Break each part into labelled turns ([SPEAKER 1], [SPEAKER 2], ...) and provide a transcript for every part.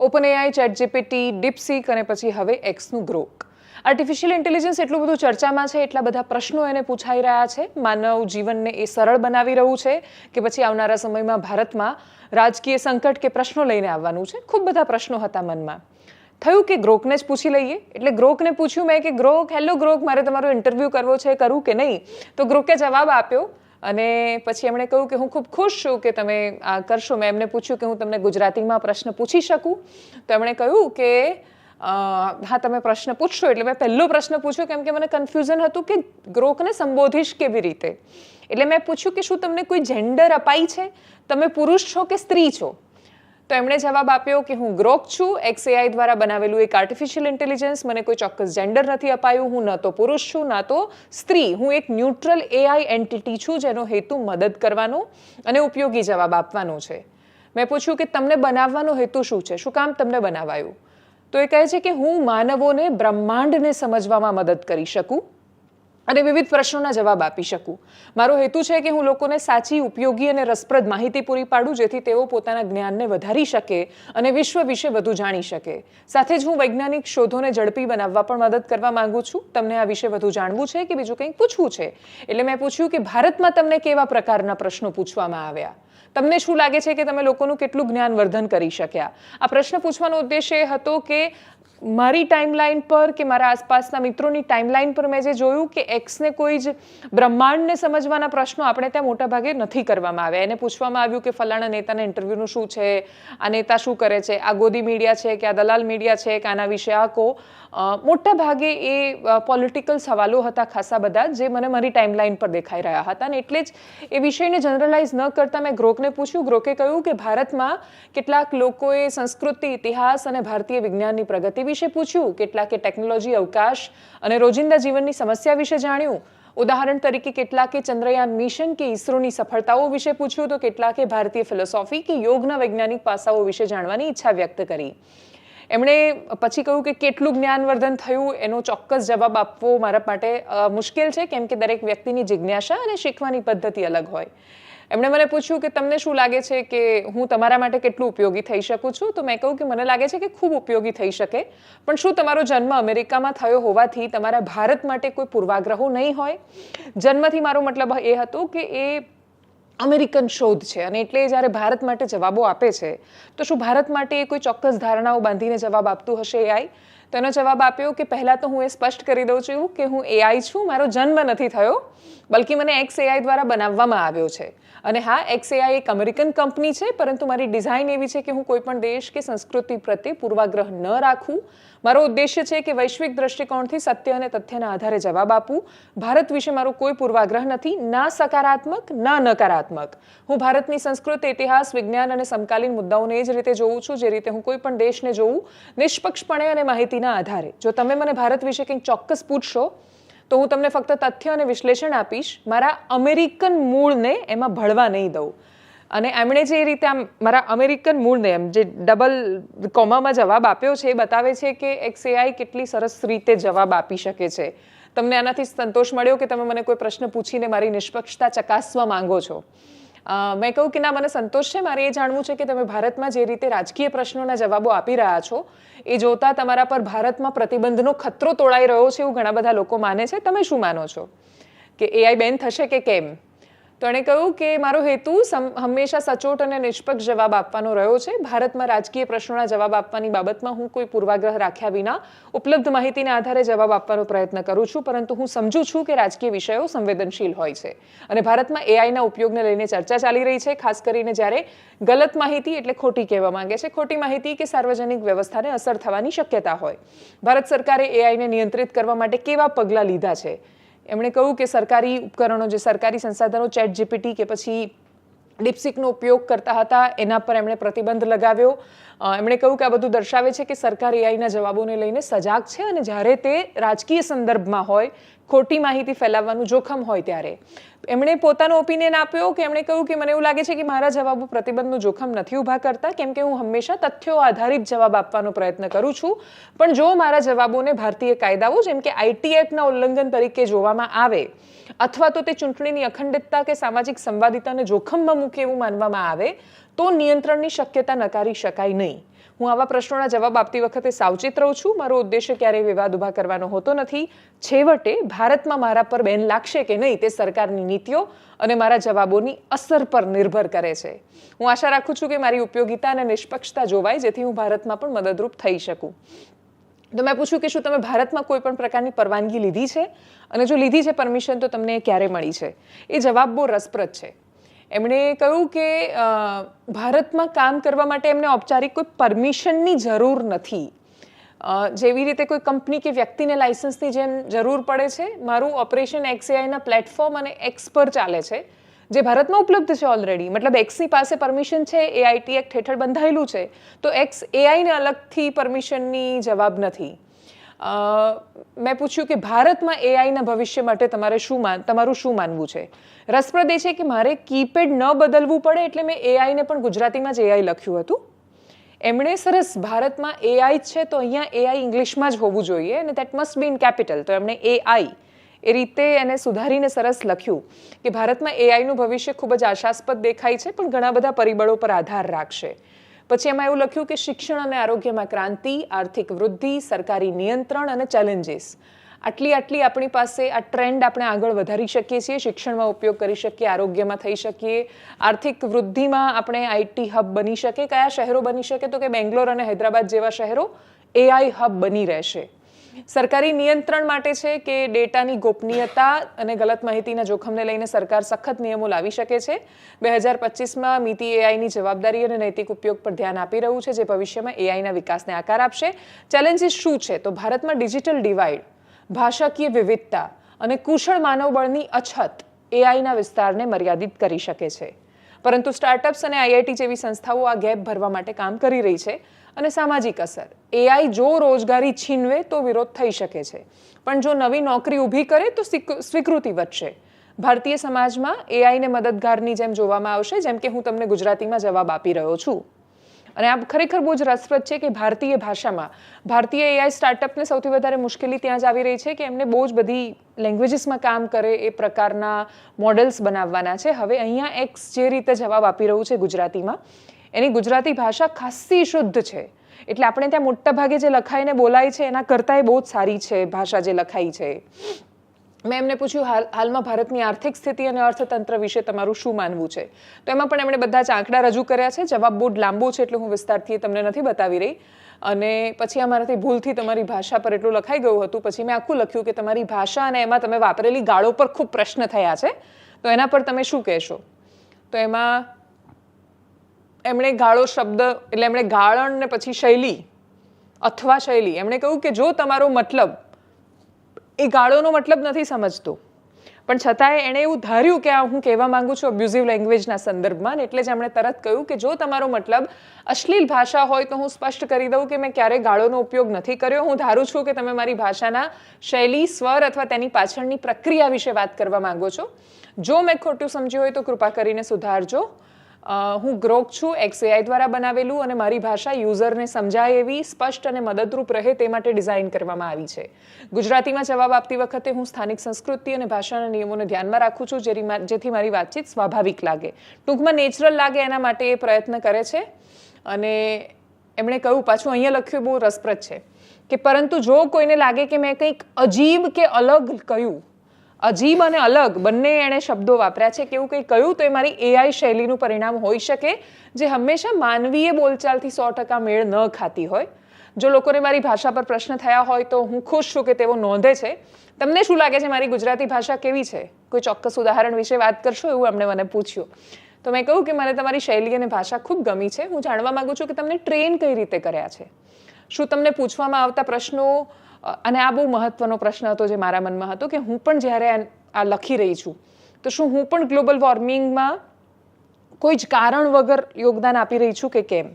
[SPEAKER 1] Open AI Chat GPT DeepSeek અને પછી હવે એક્સનું ગ્રોક. આર્ટિફિશિયલ ઇન્ટેલિજન્સ એટલું બધું ચર્ચામાં છે, એટલા બધા પ્રશ્નો એને પૂછાઈ રહ્યા છે. માનવ જીવનને એ સરળ બનાવી રહ્યું છે કે પછી આવનારા સમયમાં ભારતમાં રાજકીય સંકટ કે પ્રશ્નો લઈને આવવાનું છે. ખૂબ બધા પ્રશ્નો હતા મનમાં. થયું કે ગ્રોકને જ પૂછી લઈએ? એટલે ગ્રોકને પૂછ્યું મેં કે ગ્રોક હેલો ગ્રોક, મારે તમારો ઇન્ટરવ્યૂ કરવો છે, કરું કે નહીં? તો ગ્રોકે જવાબ આપ્યો અને પછી એમણે કહ્યું કે હું ખૂબ ખુશ છું કે તમે આ કરશો. મેં એમને પૂછ્યું કે હું તમને ગુજરાતીમાં પ્રશ્ન પૂછી શકું. તો એમણે કહ્યું કે હા, તમે પ્રશ્ન પૂછશો. એટલે મેં પહેલો પ્રશ્ન પૂછ્યો કેમ કે મને કન્ફ્યુઝન હતું કે ગ્રોકને સંબોધીશ કેવી રીતે? એટલે મેં પૂછ્યું કે શું તમને કોઈ જેન્ડર અપાઈ છે? તમે પુરુષ છો કે સ્ત્રી છો? તો એમણે જવાબ આપ્યો કે હું ગ્રોક છું. એક્સએઆઈ દ્વારા બનાવેલું એક આર્ટિફિશિયલ ઇન્ટેલિજન્સ મને કોઈ ચોક્કસ જેન્ડર નથી અપાયું. હું ન તો પુરુષ છું, ના તો સ્ત્રી. હું એક ન્યુટ્રલ એઆઈ એન્ટિટી છું, જેનો હેતુ મદદ કરવાનો અને ઉપયોગી જવાબ આપવાનો છે. મેં પૂછ્યું કે તમને બનાવવાનો હેતુ શું છે? શું કામ તમને બનાવાયું? તો એ કહે છે કે હું માનવોને બ્રહ્માંડને સમજવામાં મદદ કરી શકું. અને વિવિધ પ્રશ્નોના જવાબ આપી શકું. મારો હેતુ છે કે હું લોકોને સાચી, ઉપયોગી અને રસપ્રદ માહિતી પૂરી પાડું, જેથી તેઓ પોતાના જ્ઞાનને વધારી શકે અને વિશ્વ વિશે વધુ જાણી શકે. સાથે જ હું વૈજ્ઞાનિક શોધોને ઝડપી બનાવવા પણ મદદ કરવા માંગુ છું. તમને આ વિશે વધુ જાણવું છે કે બીજું કંઈક પૂછવું છે? એટલે મેં પૂછ્યું કે ભારતમાં તમને કેવા પ્રકારના પ્રશ્નો પૂછવામાં આવ્યા? તમને શું લાગે છે કે તમે લોકોનું કેટલું જ્ઞાનવર્ધન કરી શક્યા? આ પ્રશ્ન પૂછવાનો ઉદ્દેશ એ હતો કે મારી ટાઈમલાઈન પર કે મારા આસપાસના મિત્રોની ટાઈમલાઈન પર મેં જે જોયું કે એક્સને કોઈ જ બ્રહ્માંડને સમજવાના પ્રશ્નો આપણે ત્યાં મોટા ભાગે નથી કરવામાં આવ્યા. એને પૂછવામાં આવ્યું કે ફલાણા નેતાના ઇન્ટરવ્યૂનું શું છે? આ નેતા શું કરે છે? આ ગોદી મીડિયા છે કે આ દલાલ મીડિયા છે કે આના વિશે આ કહો મોટા ભાગે એ પોલિટિકલ સવાલો હતા ખાસા બધા જે મને મારી ટાઈમલાઈન પર દેખાઈ રહ્યા હતા અને એટલે જ એ વિષયને જનરલાઇઝ ન કરતા મેં ગ્રોકને પૂછ્યું. ગ્રોકે કહ્યું કે ભારતમાં કેટલાક લોકોએ સંસ્કૃતિ, ઇતિહાસ અને ભારતીય વિજ્ઞાનની પ્રગતિ વિશે પૂછ્યું. કેટલાકે ટેકનોલોજી અવકાશ અને રોજિંદા જીવનની સમસ્યા વિશે જાણ્યું. ઉદાહરણ તરીકે કેટલાકે ચંદ્રયાન મિશન કે ઇસરોની સફળતાઓ વિશે પૂછ્યું તો કેટલાકે ભારતીય ફિલોસોફી કે યોગના વૈજ્ઞાનિક પાસાઓ વિશે જાણવાની ઈચ્છા વ્યક્ત કરી. એમણે પછી કહ્યું કે કેટલું જ્ઞાનવર્ધન થયું, એનો ચોક્કસ જવાબ આપવો મારા માટે મુશ્કેલ છે, કેમ કે દરેક વ્યક્તિની જિજ્ઞાસા અને શીખવાની પદ્ધતિ અલગ હોય. એમણે મને પૂછ્યું કે તમને શું લાગે છે કે હું તમારા માટે કેટલું ઉપયોગી થઈ શકું છું? તો મેં કહ્યું કે મને લાગે છે કે ખૂબ ઉપયોગી થઈ શકે. પણ શું તમારો જન્મ અમેરિકામાં થયો હોવાથી તમારા ભારત માટે કોઈ પૂર્વાગ્રહો નહીં હોય? જન્મથી મારો મતલબ એ હતો કે એ અમેરિકન શોધ છે. અને એટલે જ્યારે ભારત માટે જવાબો આપે છે, તો શું ભારત માટે એ કોઈ ચોક્કસ ધારણાઓ બાંધીને જવાબ આપતું હશે એઆઈ તો એનો જવાબ આપ્યો કે પહેલાં તો હું એ સ્પષ્ટ કરી દઉં છું કે હું એઆઈ છું, મારો જન્મ નથી થયો. બલ્કિ મને એક્સ એઆઈ દ્વારા બનાવવામાં આવ્યો છે. અને હા એક્સ એઆઈ એક અમેરિકન કંપની છે, પરંતુ મારી ડિઝાઇન એવી છે કે હું કોઈપણ દેશ કે સંસ્કૃતિ પ્રત્યે પૂર્વાગ્રહ ન રાખું. મારો ઉદ્દેશ્ય છે કે વૈશ્વિક દ્રષ્ટિકોણથી સત્ય અને તથ્યના આધારે જવાબ આપું. ભારત વિશે મારો કોઈ પૂર્વાગ્રહ નથી, ના સકારાત્મક, ના નકારાત્મક. હું ભારતની સંસ્કૃતિ, ઇતિહાસ, વિજ્ઞાન અને સમકાલીન મુદ્દાઓને એ જ રીતે જોઉં છું, જે રીતે હું કોઈ પણ દેશને જોઉં, નિષ્પક્ષપણે અને માહિતીના આધારે. જો તમે મને ભારત વિશે કંઈક ચોક્કસ પૂછશો તો હું તમને ફક્ત તથ્ય અને વિશ્લેષણ આપીશ, મારા અમેરિકન મૂળને એમાં ભળવા નહીં દઉં. અને એમણે જે રીતે આમ મારા અમેરિકન મૂળને એમ જે ડબલ કોમામાં જવાબ આપ્યો છે એ બતાવે છે કે એક્સએઆઈ કેટલી સરસ રીતે જવાબ આપી શકે છે. તમને આનાથી સંતોષ મળ્યો કે તમે મને કોઈ પ્રશ્ન પૂછીને મારી નિષ્પક્ષતા ચકાસવા માંગો છો? મેં કહ્યું કે ના, મને સંતોષ છે. મારે એ જાણવું છે કે તમે ભારતમાં જે રીતે રાજકીય પ્રશ્નોના જવાબો આપી રહ્યા છો, એ જોતા તમારા પર ભારતમાં પ્રતિબંધનો ખતરો તોડાઈ રહ્યો છે એવું ઘણા બધા લોકો માને છે. તમે શું માનો છો? કે એઆઈ બેન થશે કે કેમ? તો એણે કહ્યું કે મારો હેતુ હંમેશા સચોટ અને નિષ્પક્ષ જવાબ આપવાનો રહ્યો છે. ભારતમાં રાજકીય પ્રશ્નોના જવાબ આપવાની બાબતમાં હું કોઈ પૂર્વાગ્રહ રાખ્યા વિના ઉપલબ્ધ માહિતીના આધારે જવાબ આપવાનો પ્રયત્ન કરું છું, પરંતુ હું સમજુ છું કે રાજકીય વિષયો સંવેદનશીલ હોય છે અને ભારતમાં એઆઈના ઉપયોગને લઈને ચર્ચા ચાલી રહી છે, ખાસ કરીને જ્યારે ગલત માહિતી એટલે ખોટી કહેવા માંગે છે. ખોટી માહિતી કે સાર્વજનિક વ્યવસ્થાને અસર થવાની શક્યતા હોય. ભારત સરકારે એઆઈને નિયંત્રિત કરવા માટે કેવા પગલાં લીધા છે? એમણે કહ્યું કે સરકારી ઉપકરણો જે સરકારી સંસાધનો, ચેટ જીપીટી કે પછી ડિપ્સિકનો ઉપયોગ કરતા હતા, એના પર એમણે પ્રતિબંધ લગાવ્યો. એમણે કહ્યું કે આ બધું દર્શાવે છે કે સરકાર એઆઈના જવાબોને લઈને સજાગ છે અને જ્યારે તે રાજકીય સંદર્ભમાં હોય, ખોટી માહિતી ફેલાવવાનું જોખમ હોય ત્યારે. એમણે પોતાનો ઓપિનિયન આપ્યો કે એમણે કહ્યું કે મને એવું લાગે છે કે મારા જવાબો પ્રતિબંધનું જોખમ નથી ઊભા કરતા, કેમ કે હું હંમેશા તથ્યો આધારિત જવાબ આપવાનો પ્રયત્ન કરું છું. પણ જો મારા જવાબોને ભારતીય કાયદાઓ, જેમ કે આઈટી એક્ટના ઉલ્લંઘન તરીકે જોવામાં આવે, અથવા તો તે ચૂંટણીની અખંડિતતા કે સામાજિક સંવાદિતાને જોખમમાં મૂકે એવું માનવામાં આવે, તો નિયંત્રણની શક્યતા નકારી શકાય નહીં. હું આવા પ્રશ્નોના જવાબ આપતી વખતે સાવચેત રહું છું. મારો ઉદ્દેશ્ય ક્યારેય વિવાદ ઊભા કરવાનો હોતો નથી. છેવટે ભારતમાં મારા પર બેન લાગશે કે નહીં તે સરકારની નીતિઓ અને મારા જવાબોની અસર પર નિર્ભર કરે છે. હું આશા રાખું છું કે મારી ઉપયોગિતા અને નિષ્પક્ષતા જોવાય, જેથી હું ભારતમાં પણ મદદરૂપ થઈ શકું. તો મેં પૂછ્યું કે શું તમે ભારતમાં કોઈ પણ પ્રકારની પરવાનગી લીધી છે? અને જો લીધી છે પરમિશન, તો તમને ક્યારે મળી છે? એ જવાબ બહુ રસપ્રદ છે. એમણે કહ્યું કે ભારતમાં કામ કરવા માટે એમને ઔપચારિક કોઈ પરમિશનની જરૂર નથી. જેવી રીતે કોઈ કંપની કે વ્યક્તિને લાઇસન્સની જેમ જરૂર પડે છે. મારું ઓપરેશન એક્સએઆઈના પ્લેટફોર્મ અને એક્સ પર ચાલે છે, જે ભારતમાં ઉપલબ્ધ છે ઓલરેડી મતલબ એક્સની પાસે પરમિશન છે એઆઈટી આઈટી એક્ટ હેઠળ બંધાયેલું છે. તો એક્સ એઆઈને અલગથી પરમિશનની જવાબ નથી. મેં પૂછ્યું કે ભારતમાં એઆઈના ભવિષ્ય માટે તમારે શું માન, તમારું શું માનવું છે? રસપ્રદ એ છે કે મારે કીપેડ ન બદલવું પડે એટલે મેં એઆઈને પણ ગુજરાતીમાં જ એઆઈ લખ્યું હતું. એમણે સરસ ભારતમાં એઆઈ છે તો અહીંયા એઆઈ ઇંગ્લિશમાં જ હોવું જોઈએ અને that must be in capital તો એમણે એઆઈ એ રીતે એને સુધારીને સરસ લખ્યું કે ભારતમાં એઆઈનું ભવિષ્ય ખૂબ જ આશાસ્પદ દેખાય છે પણ ઘણા બધા પરિબળો પર આધાર રાખશે. પછી એમાં એવું લખ્યું કે શિક્ષણ અને આરોગ્યમાં ક્રાંતિ, આર્થિક વૃદ્ધિ, સરકારી નિયંત્રણ અને ચેલેન્જીસ આટલી આટલી આપણી પાસે આ ટ્રેન્ડ આપણે આગળ વધારી શકીએ છીએ. શિક્ષણમાં ઉપયોગ કરી શકીએ, આરોગ્યમાં થઈ શકીએ. આર્થિક વૃદ્ધિમાં આપણે આઈટી હબ બની શકે. કયા શહેરો બની શકે? તો કે બેંગ્લોર અને હૈદરાબાદ જેવા શહેરો એઆઈ હબ બની રહેશે. સરકારી નિયંત્રણ માટે છે કે ડેટાની ગોપનીયતા અને ગલત માહિતીના જોખમને લઈને સરકાર સખત નિયમો લાવી શકે છે? બે હજાર પચીસમાં મિતિ એઆઈની જવાબદારી અને નૈતિક ઉપયોગ પર ધ્યાન આપી રહ્યું છે, જે ભવિષ્યમાં એઆઈના વિકાસને આકાર આપશે. ચેલેન્જીસ શું છે? તો ભારતમાં ડિજિટલ ડિવાઇડ, ભાષાકીય વિવિધતા અને કુશળ માનવબળની અછત એઆઈના વિસ્તારને મર્યાદિત કરી શકે છે. પરંતુ સ્ટાર્ટઅપ્સ અને આઈઆઈટી જેવી સંસ્થાઓ આ ગેપ ભરવા માટે કામ કરી રહી છે. અને સામાજિક અસર. એઆઈ જો રોજગારી છીનવે તો વિરોધ થઈ શકે છે. પણ જો નવી નોકરી ઊભી કરે તો સ્વીકૃતિ વધશે. ભારતીય સમાજમાં એઆઈને મદદગારની જેમ જોવામાં આવશે, જેમ કે હું તમને ગુજરાતીમાં જવાબ આપી રહ્યો છું. અને આ ખરેખર બહુ જ રસપ્રદ છે કે ભારતીય ભાષામાં, ભારતીય એઆઈ સ્ટાર્ટઅપને સૌથી વધારે મુશ્કેલી ત્યાં જ આવી રહી છે કે એમને બહુ જ બધી લેંગ્વેજીસમાં કામ કરે, એ પ્રકારના મોડલ્સ બનાવવાના છે. હવે અહીંયા એક્સ જે રીતે જવાબ આપી રહ્યું છે ગુજરાતીમાં એની ગુજરાતી ભાષા ખાસ્સી શુદ્ધ છે. એટલે આપણે ત્યાં મોટા ભાગે જે લખાઈને બોલાય છે, એના કરતાંય બહુ જ સારી છે ભાષા જે લખાઈ છે. મેં એમને પૂછ્યું, હાલ, હાલમાં ભારતની આર્થિક સ્થિતિ અને અર્થતંત્ર વિશે તમારું શું માનવું છે? તો એમાં પણ એમણે બધા જ આંકડા રજૂ કર્યા છે. જવાબ બહુ લાંબો છે એટલે હું વિસ્તારથી તમને નથી બતાવી રહી. અને પછી અમારાથી ભૂલથી તમારી ભાષા પર એટલું લખાઈ ગયું હતું. પછી મેં આખું લખ્યું કે તમારી ભાષા અને એમાં તમે વાપરેલી ગાળો પર ખૂબ પ્રશ્ન થયા છે. તો એના પર તમે શું કહેશો? તો એમાં એમણે ગાળો શબ્દ, એટલે એમણે ગાળણ ને પછી શૈલી, અથવા શૈલી, એમણે કહ્યું કે જો તમારો મતલબ, એ ગાળોનો મતલબ નથી સમજતો. પણ છતાંય એણે એવું ધાર્યું કે આ હું કહેવા માંગુ છું અબ્યુઝિવ લેંગ્વેજના સંદર્ભમાં એટલે જ એમણે તરત કહ્યું કે જો તમારો મતલબ અશ્લીલ ભાષા હોય તો હું સ્પષ્ટ કરી દઉં કે મેં ક્યારેય ગાળોનો ઉપયોગ નથી કર્યો. હું ધારું છું કે તમે મારી ભાષાના શૈલી, સ્વર અથવા તેની પાછળની પ્રક્રિયા વિશે વાત કરવા માંગો છો. જો મેં ખોટું સમજ્યું હોય તો કૃપા કરીને સુધારજો. હું ગ્રોક છું એક્સએઆઈ દ્વારા બનાવેલું અને મારી ભાષા યુઝરને સમજાય એવી સ્પષ્ટ અને મદદરૂપ રહે તે માટે ડિઝાઇન કરવામાં આવી છે. ગુજરાતીમાં જવાબ આપતી વખતે હું સ્થાનિક સંસ્કૃતિ અને ભાષાના નિયમોને ધ્યાનમાં રાખું છું જેથી મારી વાતચીત સ્વાભાવિક લાગે. ટૂંકમાં નેચરલ લાગે એના માટે એ પ્રયત્ન કરે છે. અને એમણે કહ્યું, પાછું અહીંયા લખ્યું, બહુ રસપ્રદ છે, કે પરંતુ જો કોઈને લાગે કે મેં કંઈક અજીબ કે અલગ કહ્યું અજીબ અને અલગ બંને એણે શબ્દો વાપર્યા છે કે એવું કંઈ કહ્યું તો એ મારી એઆઈ શૈલીનું પરિણામ હોઈ શકે, જે હંમેશા માનવીય બોલચાલથી સો ટકા મેળ ન ખાતી હોય. જો લોકોને મારી ભાષા પર પ્રશ્ન થયા હોય તો હું ખુશ છું કે તેઓ નોંધે છે. તમને શું લાગે છે મારી ગુજરાતી ભાષા કેવી છે? કોઈ ચોક્કસ ઉદાહરણ વિશે વાત કરશો એવું એમણે મને પૂછ્યું. તો મેં કહ્યું કે મને તમારી શૈલી અને ભાષા ખૂબ ગમી છે. હું જાણવા માગું છું કે તમને ટ્રેન કઈ રીતે કર્યા છે? શું તમને પૂછવામાં આવતા પ્રશ્નો અને આ બહુ મહત્વનો પ્રશ્ન હતો જે મારા મનમાં હતો કે હું પણ જ્યારે આ- લખી રહી છું, તો શું હું પણ ગ્લોબલ વોર્મિંગમાં કોઈ જ કારણ વગર યોગદાન આપી રહી છું કે કેમ?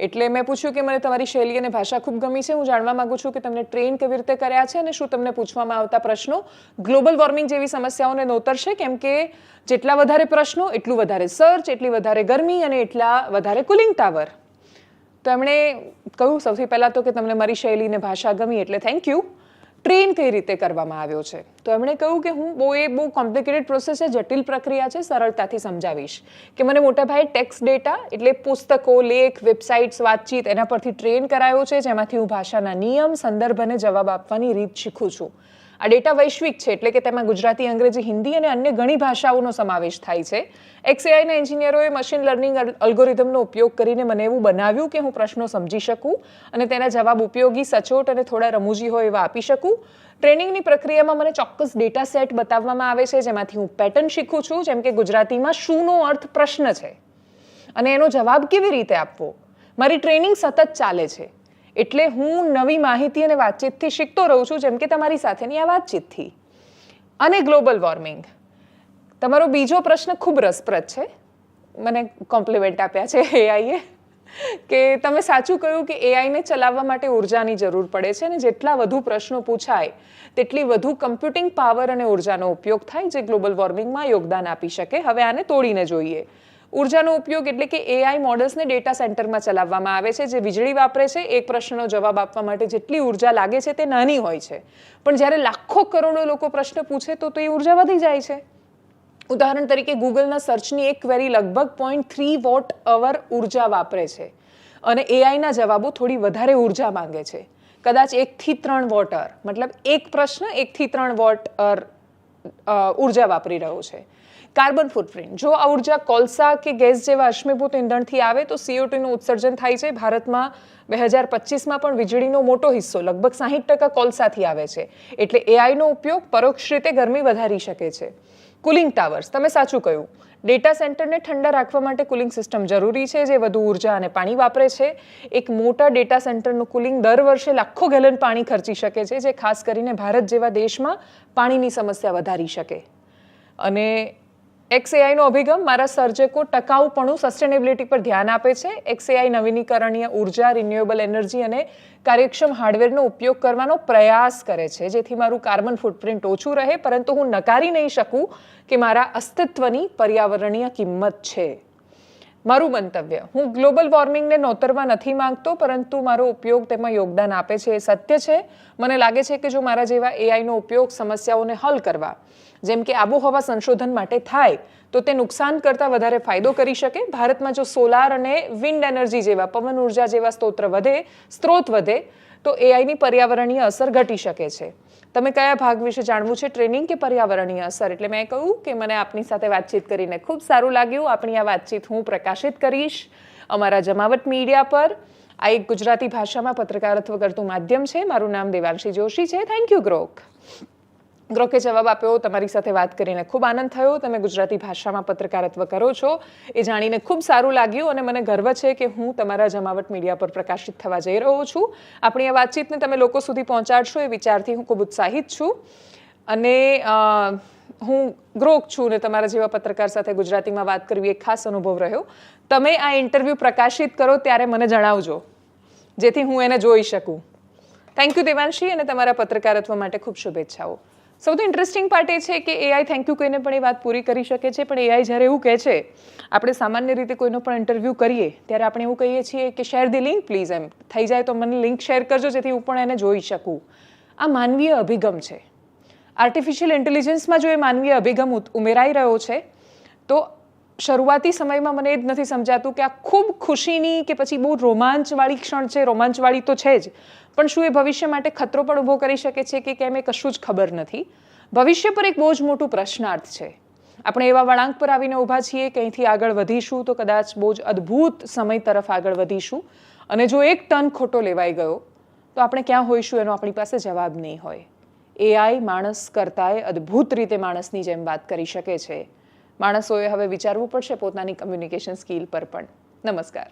[SPEAKER 1] એટલે મેં પૂછ્યું કે મને તમારી શૈલી અને ભાષા ખૂબ ગમી છે. હું જાણવા માગું છું કે તમને ટ્રેન કેવી રીતે કર્યા છે અને શું તમને પૂછવામાં આવતા પ્રશ્નો ગ્લોબલ વોર્મિંગ જેવી સમસ્યાઓને નોતરશે? કેમ કે જેટલા વધારે પ્રશ્નો, એટલું વધારે સર્ચ, એટલી વધારે ગરમી અને એટલા વધારે કુલિંગ ટાવર. તો એમણે કહ્યું સૌથી પહેલાં તો કે તમને મારી શૈલીને ભાષા ગમી એટલે થેન્ક યુ ટ્રેન કઈ રીતે કરવામાં આવ્યો છે? તો એમણે કહ્યું કે હું બહુ એ બહુ કોમ્પ્લિકેટેડ પ્રોસેસ છે, જટિલ પ્રક્રિયા છે, સરળતાથી સમજાવીશ. કે મને મોટાભાઈ ટેક્સ્ટ ડેટા એટલે પુસ્તકો, લેખ વેબસાઇટ્સ વાતચીત એના પરથી ટ્રેન કરાયો છે, જેમાંથી હું ભાષાના નિયમ, સંદર્ભ અને જવાબ આપવાની રીત શીખું છું. આ ડેટા વૈશ્વિક છે, એટલે કે તેમાં ગુજરાતી, અંગ્રેજી, હિન્દી અને અન્ય ઘણી ભાષાઓનો સમાવેશ થાય છે. એક્સએઆઈના એન્જિનિયરોએ મશીન લર્નિંગ અલ્ગોરિધમનો ઉપયોગ કરીને મને એવું બનાવ્યું કે હું પ્રશ્નો સમજી શકું અને તેના જવાબ ઉપયોગી, સચોટ અને થોડા રમૂજી હોય એવા આપી શકું. ટ્રેનિંગની પ્રક્રિયામાં મને ચોક્કસ ડેટા સેટ બતાવવામાં આવે છે, જેમાંથી હું પેટર્ન શીખું છું, જેમ કે ગુજરાતીમાં શુંનો અર્થ પ્રશ્ન છે. અને એનો જવાબ કેવી રીતે આપવો? મારી ટ્રેનિંગ સતત ચાલે છે. એટલે હું નવી માહિતી અને વાતચીતથી શીખતો રહું છું, જેમ કે તમારી સાથેની આ વાતચીતથી. અને ગ્લોબલ વોર્મિંગ. તમારો બીજો પ્રશ્ન ખૂબ રસપ્રદ છે. મને કોમ્પ્લિમેન્ટ આપ્યા છે એઆઈએ કે તમે સાચું કહ્યું કે એઆઈને ચલાવવા માટે ઉર્જાની જરૂર પડે છે અને જેટલા વધુ પ્રશ્નો પૂછાય, તેટલી વધુ કમ્પ્યુટિંગ પાવર અને ઉર્જાનો ઉપયોગ થાય, જે ગ્લોબલ વોર્મિંગમાં યોગદાન આપી શકે. હવે આને તોડીને જોઈએ. ઉર્જાનો ઉપયોગ એટલે કે એઆઈ મોડલ્સને ડેટા સેન્ટરમાં ચલાવવામાં આવે છે. જે વીજળી વાપરે છે, એક પ્રશ્નનો જવાબ આપવા માટે જેટલી ઊર્જા લાગે છે તે નાની હોય છે. પણ જ્યારે લાખો કરોડો લોકો પ્રશ્ન પૂછે તો એ ઊર્જા વધી જાય છે. ઉદાહરણ તરીકે ગૂગલના સર્ચની એક ક્વેરી લગભગ પોઈન્ટ થ્રી વોટ અવર ઊર્જા વાપરે છે અને એઆઈના જવાબો થોડી વધારે ઊર્જા માંગે છે. કદાચ એકથી ત્રણ વોટ અર મતલબ એક પ્રશ્ન એકથી ત્રણ વોટ અર ઊર્જા વાપરી રહ્યો છે. Carbon footprint. જો આ ઊર્જા કોલસા કે ગેસ જેવા અશ્મિભૂત ઇંધણથી આવે, તો સીઓટીનું ઉત્સર્જન થાય છે. ભારતમાં બે હજાર પચીસમાં પણ વીજળીનો મોટો હિસ્સો, લગભગ સાહીઠ ટકા કોલસાથી આવે છે. એટલે એઆઈનો ઉપયોગ પરોક્ષ રીતે ગરમી વધારી શકે છે. કુલિંગ ટાવર્સ, તમે સાચું કહ્યું. ડેટા સેન્ટરને ઠંડા રાખવા માટે કુલિંગ સિસ્ટમ જરૂરી છે, જે વધુ ઊર્જા અને પાણી વાપરે છે. એક મોટા ડેટા સેન્ટરનું કુલિંગ દર વર્ષે લાખો ગેલન પાણી ખર્ચી શકે છે, જે ખાસ કરીને ભારત જેવા દેશમાં પાણીની સમસ્યા વધારી શકે. અને એક્સએઆઈનો અભિગમ મારા સર્જકો ટકાઉપણું સસ્ટેનેબિલિટી પર ધ્યાન આપે છે. એક્સએઆઈ નવીનીકરણીય ઊર્જા રિન્યુએબલ એનર્જી અને કાર્યક્ષમ હાર્ડવેરનો ઉપયોગ કરવાનો પ્રયાસ કરે છે, જેથી મારું કાર્બન ફૂટપ્રિન્ટ ઓછું રહે, પરંતુ હું નકારી નહીં શકું કે મારા અસ્તિત્વની પર્યાવરણીય કિંમત છે. મારું મંતવ્ય, હું ગ્લોબલ વોર્મિંગને નોતરવા નથી માંગતો, પરંતુ મારો ઉપયોગ તેમાં યોગદાન આપે છે એ સત્ય છે. મને લાગે છે કે જો મારા જેવા એઆઈનો ઉપયોગ સમસ્યાઓને હલ કરવા, જેમ કે આબોહવા સંશોધન માટે થાય, તો તે નુકસાન કરતાં વધારે ફાયદો કરી શકે. ભારતમાં જો સોલાર અને વિન્ડ એનર્જી જેવા, પવન ઊર્જા જેવા સ્ત્રોત વધે સ્ત્રોત વધે, તો એઆઈની પર્યાવરણીય અસર ઘટી શકે છે. તમે કયા ભાગ વિશે જાણવું છે? ટ્રેનિંગ કે પર્યાવરણીય અસર? એટલે મેં કહ્યું કે મને આપની સાથે વાતચીત કરીને ખૂબ સારું લાગ્યું. આપણી આ વાતચીત હું પ્રકાશિત કરીશ અમારા જમાવટ મીડિયા પર. આ એક ગુજરાતી ભાષામાં પત્રકારત્વ કરતું માધ્યમ છે. મારું નામ દેવાંશી જોશી છે. થેન્ક યુ ગ્રોક ગ્રોકે જવાબ આપ્યો, તમારી સાથે વાત કરીને ખૂબ આનંદ થયો. તમે ગુજરાતી ભાષામાં પત્રકારત્વ કરો છો. એ જાણીને ખૂબ સારું લાગ્યું અને મને ગર્વ છે કે હું તમારા જમાવટ મીડિયા પર પ્રકાશિત થવા જઈ રહ્યો છું. આપણી આ વાતચીતને તમે લોકો સુધી પહોંચાડશો એ વિચારથી હું ખૂબ ઉત્સાહિત છું. અને હું ગ્રોક છું ને તમારા જેવા પત્રકાર સાથે ગુજરાતીમાં વાત કરવી એક ખાસ અનુભવ રહ્યો. તમે આ ઇન્ટરવ્યૂ પ્રકાશિત કરો ત્યારે મને જણાવજો, જેથી હું એને જોઈ શકું. થેન્ક યુ દેવાંશી અને તમારા પત્રકારત્વ માટે ખૂબ શુભેચ્છાઓ. સૌથી ઇન્ટરેસ્ટિંગ પાર્ટ એ છે કે એઆઈ થેન્ક યુ કહીને પણ એ વાત પૂરી કરી શકે છે, પણ એઆઈ જ્યારે એવું કહે છે, આપણે સામાન્ય રીતે કોઈનો પણ ઇન્ટરવ્યૂ કરીએ, ત્યારે આપણે એવું કહીએ છીએ કે શેર ધી લિંક પ્લીઝ એમ. થઈ જાય તો મને લિંક શેર કરજો, જેથી હું પણ એને જોઈ શકું. આ માનવીય અભિગમ છે. આર્ટિફિશિયલ ઇન્ટેલિજન્સમાં જો એ માનવીય અભિગમ ઉમેરાઈ રહ્યો છે, તો શરૂઆતી સમયમાં મને એ જ નથી સમજાતું કે આ ખૂબ ખુશીની કે પછી બહુ રોમાંચવાળી ક્ષણ છે, રોમાંચવાળી તો છે જ પણ શું એ ભવિષ્ય માટે ખતરો પણ ઊભો કરી શકે છે કે કેમ એ કશું જ ખબર નથી? ભવિષ્ય પર એક બહુ જ મોટું પ્રશ્નાર્થ છે. આપણે એવા વળાંક પર આવીને ઊભા છીએ કે અહીંથી આગળ વધીશું તો કદાચ બહુ જ અદ્ભુત સમય તરફ આગળ વધીશું. અને જો એક ટન ખોટો લેવાઈ ગયો, તો આપણે ક્યાં હોઈશું એનો આપણી પાસે જવાબ નહીં હોય. એઆઈ માણસ કરતાંય અદ્ભુત રીતે માણસની જેમ વાત કરી શકે છે. માણસોએ હવે વિચારવું પડશે પોતાની કમ્યુનિકેશન સ્કિલ પર પણ. નમસ્કાર.